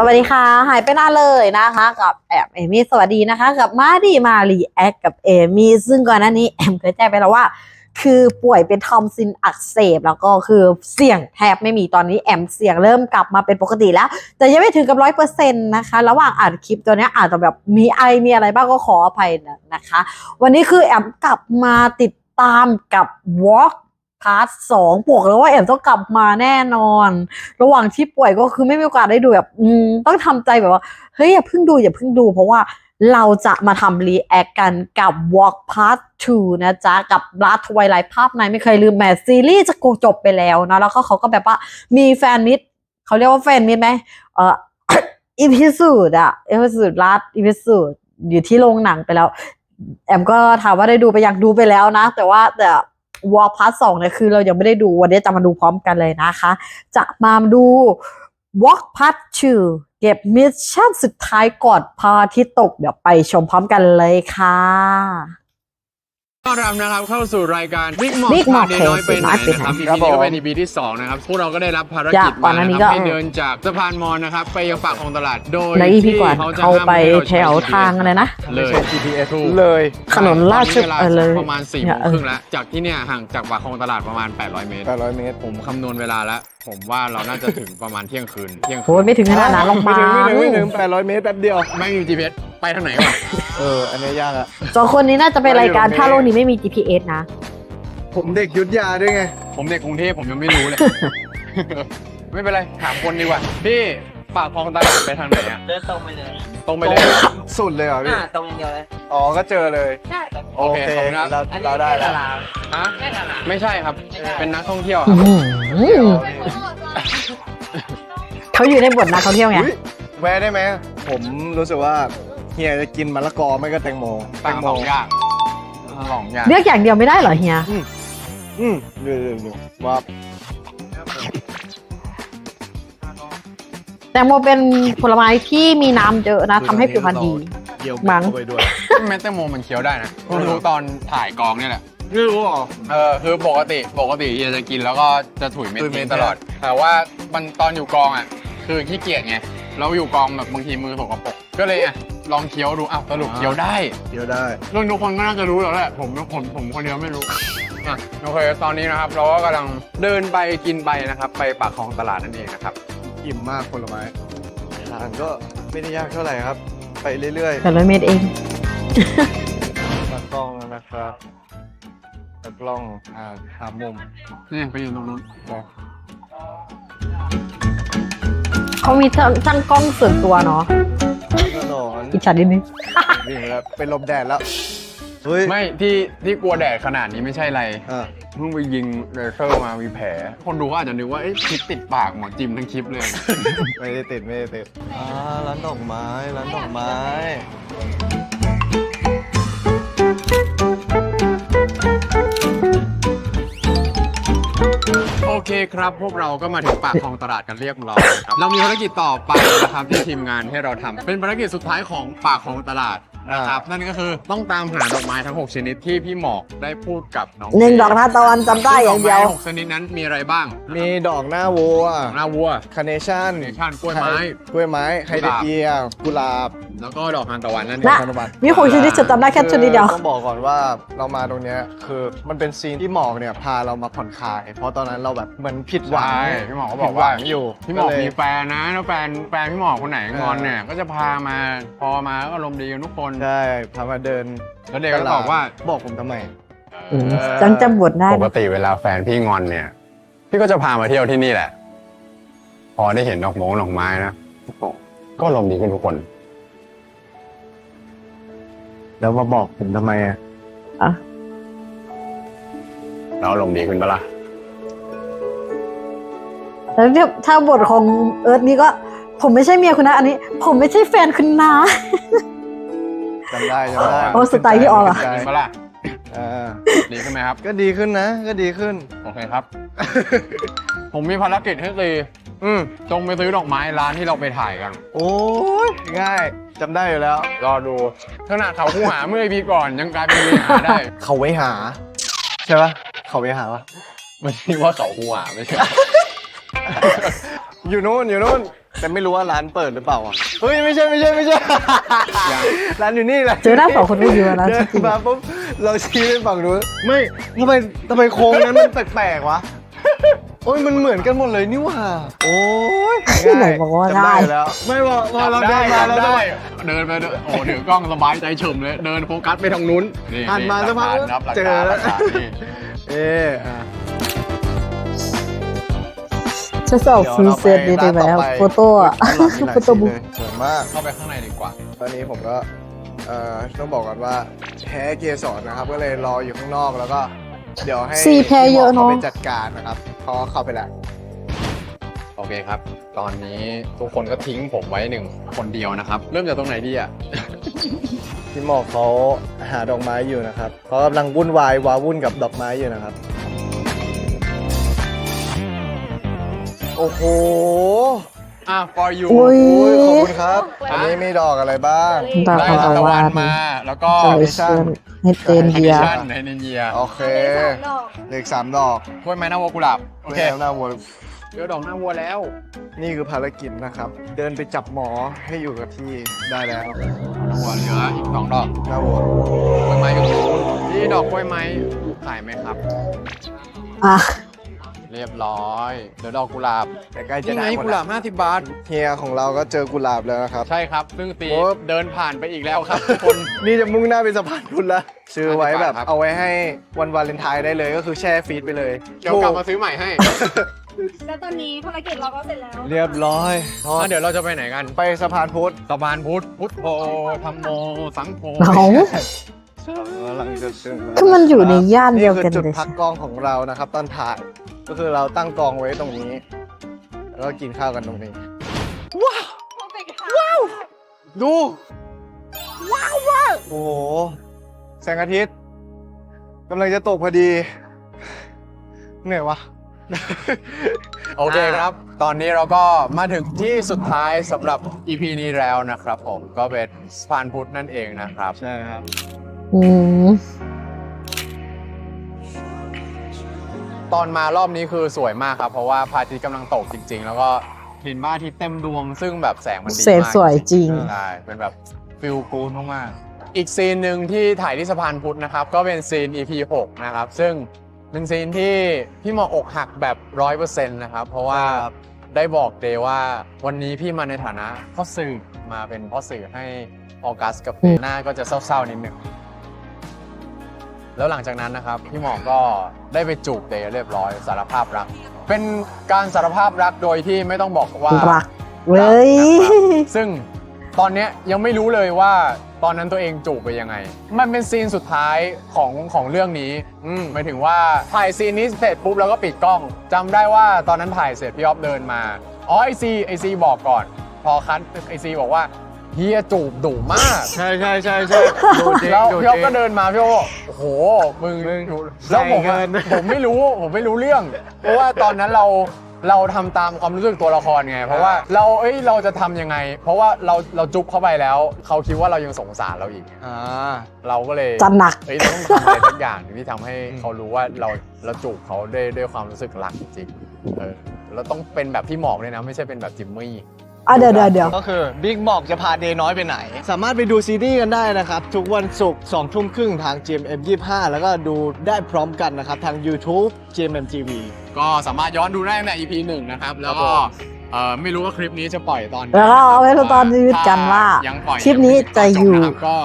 สวัสดีค่ะ หายไปนานเลยนะคะ กับแอมเอมี่สวัสดีนะคะ กับมาดีมารีแอคกับเอมี่ซึ่งก่อนหน้านี้แอมเคยแจ้งไปแล้วว่า คือป่วยเป็นทอมซินอักเสบแล้วก็คือเสี่ยงแทบไม่มีตอนนี้แอมเสี่ยงเริ่มกลับมาเป็นปกติแล้ว แต่ยังไม่ถึงกับร้อยเปอร์เซ็นต์นะคะ ระหว่างอ่านคลิปตัวนี้อาจจะแบบมีไอมีอะไรบ้างก็ขออภัยนะคะ วันนี้คือแอมกลับมาติดตามกับ Walk พาร์ทสองบอกแล้วว่าแอมต้องกลับมาแน่นอน ระหว่างที่ป่วยก็คือไม่มีโอกาสได้ดูแบบอืมต้องทำใจแบบว่า เฮ้ยอย่าเพิ่งดูอย่าเพิ่งดู เพราะว่าเราจะมาทำรีแอคกันกับ Walk Part 2 นะจ๊ะ กับ Blood Twilight ภาพไหนไม่เคยลืมแม้ซีรีส์จะโกจบไปแล้วนะ แล้วก็เขาก็แบบว่ามีแฟนมิตรเขาเรียกว่าแฟนมิตรไหมเอ่ออีพิสูดอะอีพิสูดลัดอีพิสูดอยู่ที่โรงหนังไปแล้ว แอมก็ถามว่าได้ดูไปอยากดูไปแล้วนะ แต่ว่าแต่ วอลพาร์ทสองเนี่ยคือเรายังไม่ได้ดูวันนี้จะมาดูพร้อมกันเลยนะคะ จะมาดู Walk Part 2เก็บมิชชั่นสุดท้ายก่อนพอาที่ตก เดี๋ยวไปชมพร้อมกันเลยค่ะ ต้อนรับนะครับเข้าสู่รายการวิกหมอก Big พา Mock เดน้อยไปไหน Case นะครับไป EP ไหนนี้ก็เป็น EP ที่ 2 นะครับ พวกเราก็ได้รับภารกิจจากก่อนหน้านี้มานะครับก็ให้เดินจากสะพานมอญนะครับ ไปยังปากของตลาดโดยในอีพีที่ก่อนเขาจะเข้าห้ามไปให้เราแถวทางอะไรนะ เลย GPS ถูก เลยถนนราชตอนนี้เวลาเออเลยประมาณ4ี่เนี่โมยงเออครึ่งแล้ว จากที่เนี่ยห่างจากปากของตลาดประมาณ 800 เมตร 800 เมตร ผมคำนวณเวลาแล้วผมว่าเราน่าจะถึงประมาณเที่ยงคืน เที่ยงคืโอ้ยไม่ถึงขนาดนั้นลงไม่มาถึงไม่ถึงไม่ถึง800เมตรแป๊บเดียว ไม่มี GPS ไปทางไหนวะ เออ อันนี้ยากอะสองคนนี้น่าจะเป็นรายการไม่อยู่ถ้าโลกนี้ไม่มี GPS นะ ผมเด็กยุทธยาด้วยไง ผมเด็กกรุงเทพผมยังไม่รู้เลย ไม่เป็นไร ถามคนดีกว่า พี่ปากคลองตลาดไปทางไหนอะเดินตรงไปเลยตรงไปเลย สุดเลยเหรอพี่ อ่าตรงอย่างเดียวเลย อ๋อ ก็เจอเลย ใช่ครับโอเคขอบคุณครับเราอันนี้เราได้แค่แล้วตลาดฮะแค่ตลาดไม่ใช่ครับ เป็นนักท่องเที่ยวคอื้รัอบหือเขาอยู่ในบทนักท่องเที่ยวไง อุ๊ยแวะได้ไหม ผมรู้สึกว่าเฮียจะกินมะละกอไม่ก็แตงโมแตต่างงโมสองอย่างสองอย่าง เลือกอย่างเดียวไม่ได้เหรอเฮีย อืมดูดูดูว่าแตงโมเป็นผลไม้ที่มีน้ำเยอะนะทำให้ผิวพรรณดี เยี่ยวมั้ง เข้าไปด้วยแม้แตงโมมันเคี้ยวได้นะเพิ่งรู้ตอนถ่ายกองเนี่ยแหละ ไม่รู้หรอ เออคือปกติปกติเฮียจะกินแล้วก็จะถุยเม็ดถุยเม็ทิ้ด งตลอด แต่ว่ามันตอนอยู่กองอะ คือขี้เกียจไงเราอยู่กองแบบบางทีมือสกปรกก็เลยอะลองเคี้ยวดูอ้าวสรุปเคี้ยวได้เดี๋ยวได้ เรื่องทุกคนก็น่าจะรู้แล้วแหละผมผมผมคนเดียวไม่รู้อะโอเคตอนนี้นะครับ เราก็กำลังเดินไปกินไปนะครับ ไปปากคลองตลาดนั่นเองนะครับ อิ่มมากผลไม้ทางก็ไม่ได้ยากเท่าไหร่ครับ ไปเรื่อยแต่ร้อยเมตรเอง ๆตากล้องนะครับตากล้องอ่าหามุมนี่ไปอยู่ตรงนู้นนะเขามีช่างกล้องส่วนตัวเนาะถนนอิจฉานิดนึงวิ่งแล้วเป็นลมแดดแล้ว เฮ้ย ไม่ที่ที่กลัวแดดขนาดนี้ไม่ใช่อะไรอะเพิ่งไปยิงเลเซอร์มามีแผล คนดูก็อาจจะนึกว่าเอ๊ะคลิปติดปากหมอจิมทั้งคลิปเลย ไม่ได้ติดไม่ได้ติดอ่าร้านดอกไม้ร้านดอกไม้ โอเคครับ พวกเราก็มาถึงปากคลองตลาดกันเรียบร้อยนะครับ เรามีภารกิจต่อไปนะครับที่ทีมงานให้เราทำเป็นภารกิจสุดท้ายของปากคลองตลาด นะครับนั่นก็คือต้องตามหาดอกไม้ทั้ง 6 ชนิดที่พี่หมอกได้พูดกับน้องหนึ่งดอกทานตะวันจำได้อย่างเดียวซึ่ดกไม้หกชนิดนั้นมีอะไรบ้างมีดอกหน้าวัวหน้าวัวคาเนชั่นเนชั่นกล้วยไม้ กล้วยไม้ไฮเดรเกียกุหลาบ แล้วก็ดอกทานตะวันนั่นเอน่ะงธนบัตรมีหกชนิดฉันจำได้แค่ชนิดเดียวคือต้องบอกก่อนว่าเรามาตรงเนี้ยคือมันเป็นซีนที่หมอกเนี่ยพาเรามาผ่อนคลาย เพราะตอนนั้นเราแบบเหมือนผิดหวังใช่พี่หมอกก็บผิอกดหว่าวังอยู่พี่หมอกเลยมีแฟนนะแล้วแฟนแฟนพี่หมอกคนไหนงอนเออเนี่ยก็จะพามาพอมาก็อารมณ์ดีกันทุกคนใช่พามาเดินแล้วเด็กก็บอกว่า บอกผมทำไมอืมจังจำบทได้ปกนะติเวลาแฟนพี่งอนเนี่ย พี่ก็จะพามาเที่ยวที่นี่แหละ พอได้เห็นดอกมงดอกไม้นะก็อารมณ์ดีขึ้นทุกคน แล้วมาบอกผมทำไมอะอะแล้วอารมณ์ดีขึ้นปะล่ะแล้วเนี่ยถ้าบทของเอิร์ธนี่ก็ ผมไม่ใช่เมียคุณนะ อันนี้ ผมไม่ใช่แฟนคุณนะ จำได้จำได้โอ้สไตล์พี่ออกเหรอขึ้นใจดีขึ้นปะล่ะอ่าดีขึ้นไหมครับ ก็ดีขึ้นนะ ก็ดีขึ้น โอเคครับ ผมมีภารกิจให้ตีอืมจงไปซื้อดอกไม้ร้านที่เราไปถ่ายกัน โอ้ยง่ายจำได้อยู่แล้ว รอดูขนาดเขาคู่หาเมื่อปีก่อนยังกลายเป็นมีหาได้ เขาไว้หา ใช่ปะเขาไว้หาปะไม่ใช่ว่าเขาคู่หาไม่ใช่ อยู่นู้นอยู่นู้นแต่ไม่รู้ว่าร้านเปิดหรือเปล่าอะเฮ้ยไม่ใช่ไม่ใช่ไม่ใช่ร้านอยู่นี่แหละเจอหน้าสองคนไม่อยู่แล้วเดิจรินงมาปุ๊บเราชี้ไปฝั่งนู้นไม่ทำไมทำไมโค้งนั้นมันแปลกๆวะโอ้ยมันเหมือนกันหมดเลยนี่หว่าโอ้ยที่ไหนบอกว่าจำได้อยู่แล้ว ไม่บอกพอเราเดินมาเราจะได้เดินไปเดินโอ้ถือกล้องสบายใจเฉมเลย เดินโฟกัสไปทางนู้นหันมาสักพักหลัฐนครับหลักเจอฐานหแล้ลัวกฐานนี่เอ๊ะอะ ฉันจะเอาฟิวเซตดีได้ไหมอะโฟโต้อะโฟโต้บุ๊กสวยมาก เข้าไปข้างในดีกว่า ตอนนี้ผมก็เอ่อต้องบอกก่อนว่าแพ้เกสรนะครับ ก็เลยรออยู่ข้างนอกแล้วก็ เดี๋ยวให้สี่แพ้เยอะเนอะพี่หมขไปจัดการนะครับเพราะเข้าไปแล้วโอเคครับ ตอนนี้ทุกคนก็ทิ้งผมไว้หนึ่งคนเดียวนะครับ เริ่มจากตรงไหนดีอะ พี่หมอกเขาหาดอกไม้อยู่นะครับเขากำลังวุ่นวายวาวุ่นกับดอกไม้อยู่นะครับ โอ้โหอะ for you อุ้ยโอ้ยขอบคุณครับ อันนี้มีดอกอะไรบ้าง ดอกได้ทานตะตะวัวันนมา แล้วก็เจอเชื่อให้เตนคอนเดีดิยชั่นในนินเยียโอเคเลขสามดอกกล้วยไม้หน้าวัวกุหลาบโอเคแล้วหน้าวัวเจอดอกหน้าวัวแล้ว นี่คือภารกิจนะครับ เดินไปจับหมอให้อยู่กับที่ได้แล้วหน้าวัวเหลืออีกสองดอกหน้าวัวกล้วยไม้อยู่ตรงนู้นนี่ดอกกล้วยไม้ขายไหมครับ อะเรียบร้อย เดี๋ยวดอกกุหลาบแต่ใกล้จะนี่ไงได้หมดกุหลาบ50 บาท เฮียของเราก็เจอกุหลาบแล้วนะครับ ใช่ครับ ซึ่งตีโอ้เดินผ่านไปอีกแล้วครับทุกคน นี่จะมุ่งหน้าไปสะพานพุทธละซื้อไว้แบบครับ เอาไว้ให้วันวาเลนไทน์ได้เลยก็คือแช่ฟรีดไปเลยเดี๋ยวกลับมาซื้อใหม่ให้แล้วตอนนี้ภารกิจเราก็เสร็จแล้ว เรียบร้อยอะเดี๋ยวเราจะไปไหนกันไปสะพานพุทธสะพานพุทธพุทธโธธรรมโม สังโฆเอากำลังจะถึงแล้วคือมันอยู่ในย่านเดียวกันนี่คือจุดเลยพักกองของเรานะครับ ตอนถ่าย ก็คือเราตั้งกองไว้ตรงนี้ แล้วก็กินข้าวกันตรงนี้ดู ว้าวว้าวโอ้โห แสงอาทิตย์กำลังจะตกพอดี เหนื่อยวะ โอเคครับ ตอนนี้เราก็มาถึงที่สุดท้ายสำหรับ EP นี้แล้วนะครับผม ก็เป็นสะพานพุทธนั่นเองนะครับ ใช่ครับ อืม ตอนมารอบนี้คือสวยมากครับ เพราะว่าพระอาทิตย์กำลังตกจริง ๆ แล้วก็เห็นบ้านอาทิตย์เต็มดวง ซึ่งแบบแสงมันดีเสร็จมากสวยจริง ใช่เป็นแบบฟิลกูลมากๆอีกซีนหนึ่งที่ถ่ายที่สะพานพุทธนะครับ ก็เป็นซีน EP 6นะครับ ซึ่งเป็นซีนที่พี่หมออกหักแบบร้อยเปอร์เซ็นต์นะครับ เพราะว่าครับ ได้บอกเดย์ว่าวันนี้พี่มาในฐานะพ่อสื่อมาเป็นพ่อสื่อให้ออกัสกับเฟย์หน้าก็จะเศร้าๆนิดหนึ่ง แล้วหลังจากนั้นนะครับพี่หมอก็ได้ไปจูบเดย์เรียบร้อยสารภาพรัก เป็นการสารภาพรักโดยที่ไม่ต้องบอกว่ารักเว้ยนะครับซึ่งตอนเนี้ยยังไม่รู้เลยว่าตอนนั้นตัวเองจูบไปยังไง มันเป็นซีนสุดท้ายของของเรื่องนี้อืมหมายถึงว่าถ่ายซีนนี้เสร็จปุ๊บแล้วก็ปิดกล้องจำได้ว่าตอนนั้นถ่ายเสร็จพี่ออฟเดินมา อ๋อไอซีไอซีบอกก่อน พอคันไอซีบอกว่า เฮียจูบดุมาก ใช่ใช่ใช่ใช่ดูจริงแล้วดูจพี่ออฟริงก็เดินมาพี่ออฟบอกโอ้โหมึงมึงแล้วผมใส่อะเงิน ผมไม่รู้ผมไม่รู้เรื่อง เพราะว่าตอนนั้นเราเราทำตามความรู้สึกตัวละครไง เพราะว่าเราเอ้ยเราจะทำยังไง เพราะว่าเราเราจุ๊บเข้าไปแล้ว เขาคิดว่าเรายังสงสารเราอีก อ่า เราก็เลยจะหนัก เอ้ยเราต้องทำอะไรสักอย่างที่ทำให้เขารู้ว่าเราเราจูบเขาด้วยด้วยความรู้สึกรักจริงๆเออเราต้องเป็นแบบที่หมอกเลยนะ ไม่ใช่เป็นแบบจิมมี่ อะเดี๋ยวเดี๋ยวเดี๋ยว ก็คือบิ๊กบอกจะพาเดย์น้อยไปไหน สามารถไปดูซีรีส์กันได้นะครับ ทุกวันศุกร์2ทุ่มครึ่งทาง GMM 25 แล้วก็ดูได้พร้อมกันนะครับ ทาง YouTube GMM TV ก็สามารถย้อนดูได้ตั้งแต่ EP หนึ่งนะครับ แล้วก็ เออไม่รู้ว่าคลิปนี้จะปล่อยตอนหนแล้วก็เอาไว้ตอนยืดกันว่ายังปล่อยคลิปนี้จะอยู่งไม่ถึงตนจบนะครับก็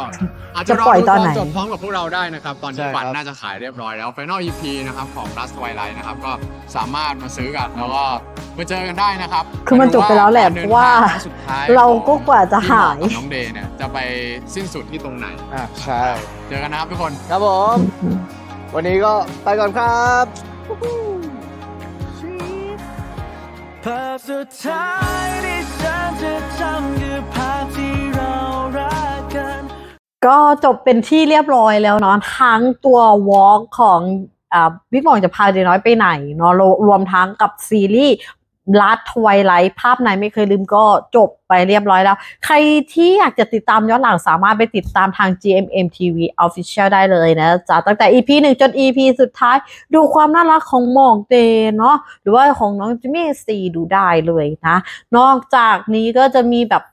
อาจจะจะปล่อยตอนไหนจบพร้อมกับพวกเราได้นะครับ ตอนใช่ที่ครับ ฝันน่าจะขายเรียบร้อยแล้ว Final EP นะครับของ Last Twilight นะครับก็สามารถมาซื้อกันแล้วก็มาเจอกันได้นะครับคือมันจบไปแล้วแหละกรดินเพราะว่าทงครั้งสุดท้ายเราก็กว่าจะหาย ของน้องเดย์เนี่ยจะไปสิ้นสุดที่ตรงไหน อะใช่ เจอกันนะครับทุกคน ครับผม วันนี้ก็ไปก่อนครับ ภาพสุดท้ายที่ฉันจะจำคือภาพที่เรารักกัน ก็จบเป็นที่เรียบร้อยแล้วเนาะทั้งตัววอล์กของอ่าบิ๊กหมองจะพาเดน้อยไปไหนเนาะรวมทั้งกับซีรีส์ ลัดทวายไลท์ภาพไหนไม่เคยลืมก็จบไปเรียบร้อยแล้ว ใครที่อยากจะติดตามย้อนหลังสามารถไปติดตามทาง GMM TV Official ได้เลยนะจ๊ะตั้งแต่ EP 1 จน EP สุดท้าย ดูความน่ารักของหมองเตเนาะหรือว่าของน้องจิมมี่ซีดูได้เลยนะ นอกจากนี้ก็จะมีแบบ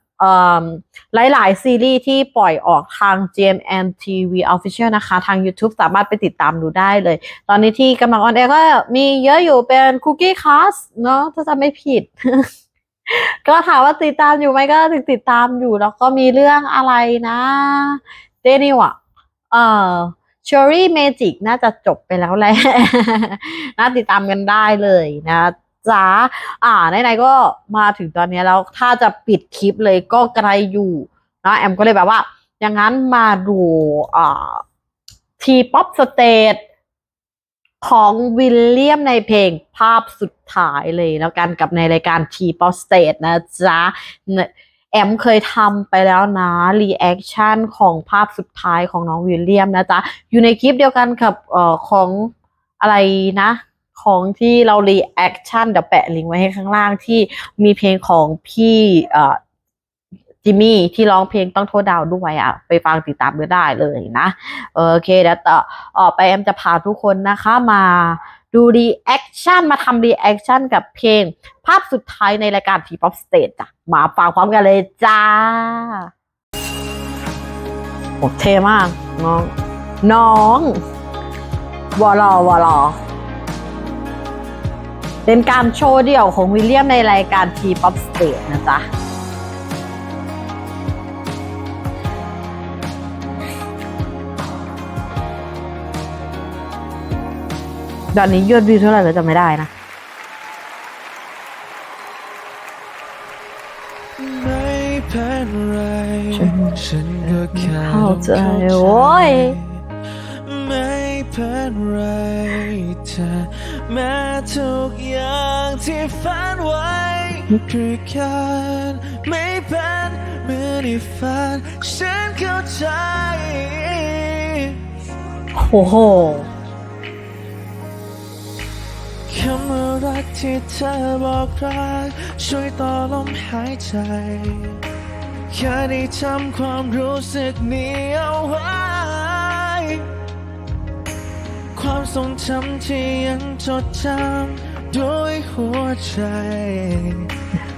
หลาย ๆ ซีรีส์ที่ปล่อยออกทาง GMM TV Official นะคะ ทาง YouTube สามารถไปติดตามดูได้เลย ตอนนี้ที่กำลังออนแอร์ก็มีเยอะอยู่เป็น Cookie Class เนาะถ้าจะไม่ผิด ก็ถามว่าติดตามอยู่ไหมก็ถึงติดตามอยู่ แล้วก็มีเรื่องอะไรนะเดนิวอะเอ่อ Cherry Magic น่าจะจบไปแล้วแหละน่าติดตามกันได้เลยนะ จ๊ะอ่าไหนๆก็มาถึงตอนนี้แล้วถ้าจะปิดคลิปเลยก็ไกลอยู่นะแอมก็เลยแบบว่า อย่างนั้นมาดูอ่าทีป๊อปสเตทของวิลเลียมในเพลงภาพสุดท้ายเลยแล้วกันกับในรายการทีป๊อปสเตทนะจ๊ะแอมเคยทำไปแล้วนะรีแอคชั่นของภาพสุดท้ายของน้องวิลเลียมนะจ๊ะ อยู่ในคลิปเดียวกันกับเอ่อของอะไรนะ ของที่เรารีแอคชั่นเดี๋ยวแปะลิงก์ไว้ให้ข้างล่างที่มีเพลงของพี่เอจิมมี่ที่ร้องเพลงต้องโทษดาวด้วยอะ ไปฟังติดตามกันได้เลยนะ โอเคเดี๋ยวต่อออกไปแอมจะพาทุกคนนะคะมาดูรีแอคชั่นมาทำรีแอคชั่นกับเพลง ภาพสุดท้ายในรายการทีป๊อปสเตจจ้ะมาฟังพร้อมกันเลยจ้าโอเทมาก น้อง น้องวอลอวอลอ เป็นการโชว์เดี่ยวของวิลเลียมในรายการ T-POP Stage นะจ๊ะ ตอนนี้ยอดวิวเท่าไหร่เราจะไม่ได้นะฉันก็แค่เข้าใจต้องโว้ยไม่เป็นไรเธอ แม้ทุกอย่างที่ฝันไว้คือการไม่เป็นเหมือนที่ฝันฉันเข้าใจโอ้โหคำว่ารักที่เธอบอกรักช่วยต่อลมหายใจแค่ได้ทำความรู้สึกนี้เอาไว้ ความทรงจำที่ยังจดจำด้วยหัวใจ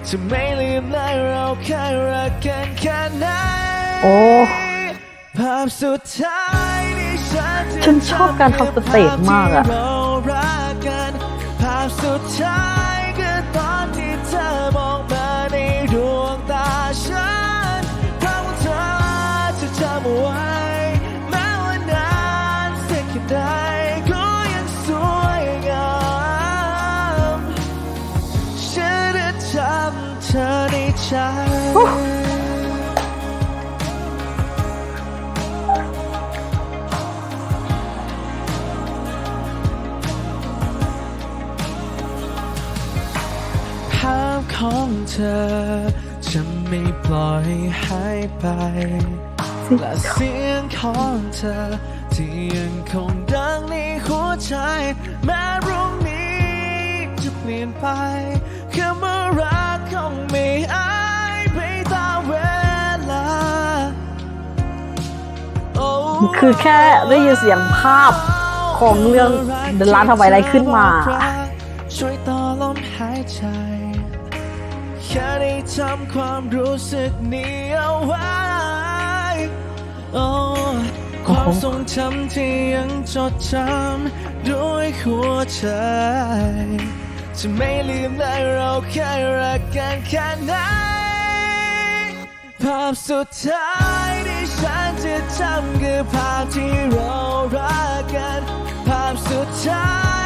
จะไม่ลืมเลยเราแค่รักกันแค่ไหนโอ้ภาพสุดท้ายที่ฉันจะฉันชอบการทำสเตจมากอะภพที่เรารักกันภาพสุดท้าย เธอจะไม่ปล่อยหายไป และเสียงของเธอ ที่ยังคงดังในหัวใจ แม้พรุ่งนี้จะเปลี่ยนไปคำว่ารักคงไม่หายไปตามเวลาโอ้คือแค่ได้ยินเสียงภาพของเรื่อง The Last of Twilight ขึ้นมา ช่วยต่อลมหายใจ แค่ได้ทำความรู้สึกนี้เอาไว้โอ้ความทรงจำที่ยังจดจำด้วยหัวใจจะไม่ลืมเลยเราแค่รักกันแค่ไหนภาพสุดท้ายที่ฉันจะจำคือภาพที่เรารักกัน ภาพสุดท้าย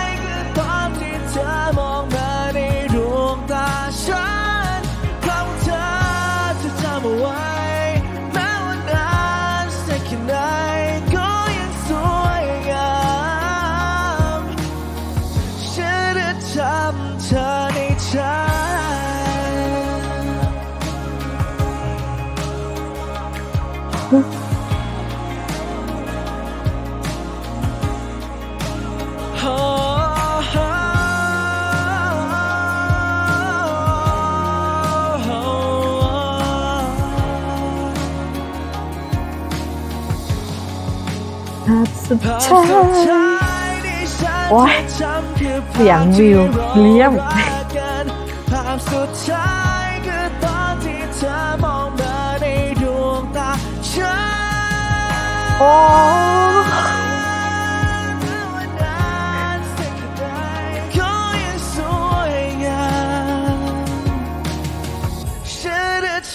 สุดท้ายโอ้ยเสียงวิวเลี้ยมง โอ้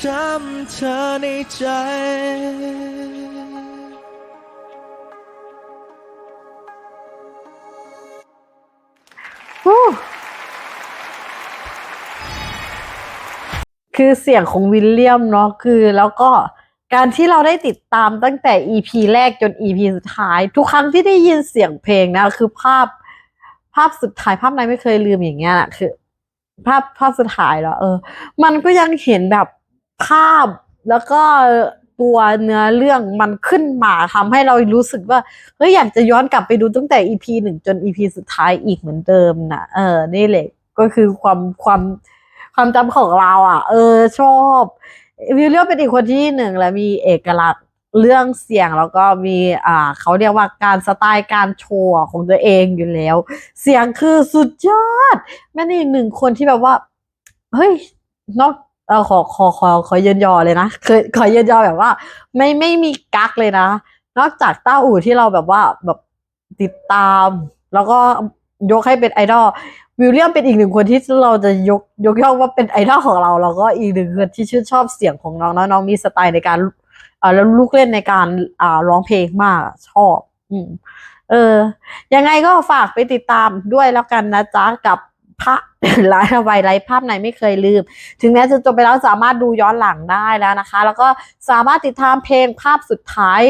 จำเธอในใจคือเสียงของวิลเลียมเนาะคือแล้วก็ การที่เราได้ติดตามตั้งแต่ EP แรกจน EP สุดท้าย ทุกครั้งที่ได้ยินเสียงเพลงนะ คือภาพภาพสุดท้ายภาพไหนไม่เคยลืมอย่างเงี้ยนะคือ ภาพภาพสุดท้ายแล้วเออ มันก็ยังเห็นแบบภาพแล้วก็ตัวเนื้อเรื่องมันขึ้นมาทำให้เรารู้สึกว่าเฮ้ยอยากจะย้อนกลับไปดูตั้งแต่ EP หนึ่งจน EP สุดท้ายอีกเหมือนเดิมนะเออนี่แหละก็คือความความความจำของเรา อะ เออ ชอบ วิลเลียมเป็นอีกคนที่หนึ่งและมีเอกลักษณ์เรื่องเสียงแล้วก็มีอ่าเขาเรียกว่าการสไตล์การโชว์ของตัวเองอยู่แล้ว เสียงคือสุดยอดแม่นี่หนึ่งคนที่แบบว่า เฮ้ยนอกเออขอขอขอขอเยินยอเลยนะเคยขอเยินยอแบบว่า ไม่ไม่มีกักเลยนะ นอกจากต้าอู่ที่เราแบบว่าแบบติดตาม แล้วก็ยกให้เป็นไอดอล วิลเลียมเป็นอีกหนึ่งคนที่เราจะยกยกย่องว่าเป็นไอดอลของเรา แล้วก็อีกหนึ่งคนที่ชื่นชอบเสียงของน้องนะน้องมีสไตล์ในการอ่าแล้วลูกเล่นในการอ่าร้องเพลงมากชอบ อืมเออ ยังไงก็ฝากไปติดตามด้วยแล้วกันนะจ๊ะกับพระไลฟ์ไวไลฟ์ภาพไหนไม่เคยลืม ถึงแม้จะจบไปแล้วสามารถดูย้อนหลังได้แล้วนะคะ แล้วก็สามารถติดตามเพลงภาพสุดท้าย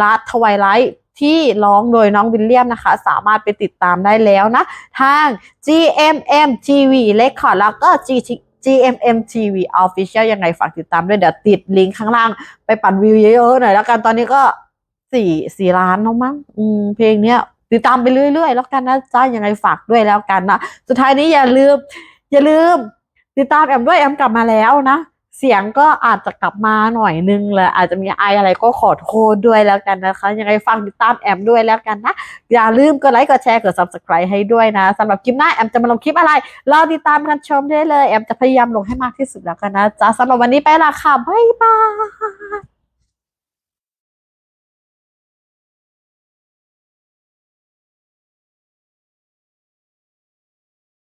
ลาทวายไลท์ ที่ร้องโดยน้องวิลเลียมนะคะ สามารถไปติดตามได้แล้วนะ ทาง GMM TV Record แล้วก็ G GMM TV Official ยังไงฝากติดตามด้วย เดี๋ยวติดลิงก์ข้างล่างไปปั่นวิวเยอะๆหน่อยแล้วกันตอนนี้ก็สี่สี่ล้านแล้วมั้งเพลงเนี้ยติดตามไปเรื่อยๆ แล้วกันนะจ้ายังไงฝากด้วยแล้วกันนะ สุดท้ายนี้อย่าลืม อย่าลืม ติดตามแอมด้วยแอมกลับมาแล้วนะ เสียงก็อาจจะกลับมาหน่อยนึงแหละอาจจะมีไออะไรก็ขอโทษด้วยแล้วกันนะคะ ยังไงฟังติดตามแอมด้วยแล้วกันนะ อย่าลืมกดไลค์กดแชร์กด subscribe ให้ด้วยนะสำหรับคลิปหน้าแอมจะมาลงคลิปอะไรรอติดตามกันชมได้เลย แอมจะพยายามลงให้มากที่สุดแล้วกันนะจ้าสำหรับวันนี้ไปละค่ะบ๊ายบาย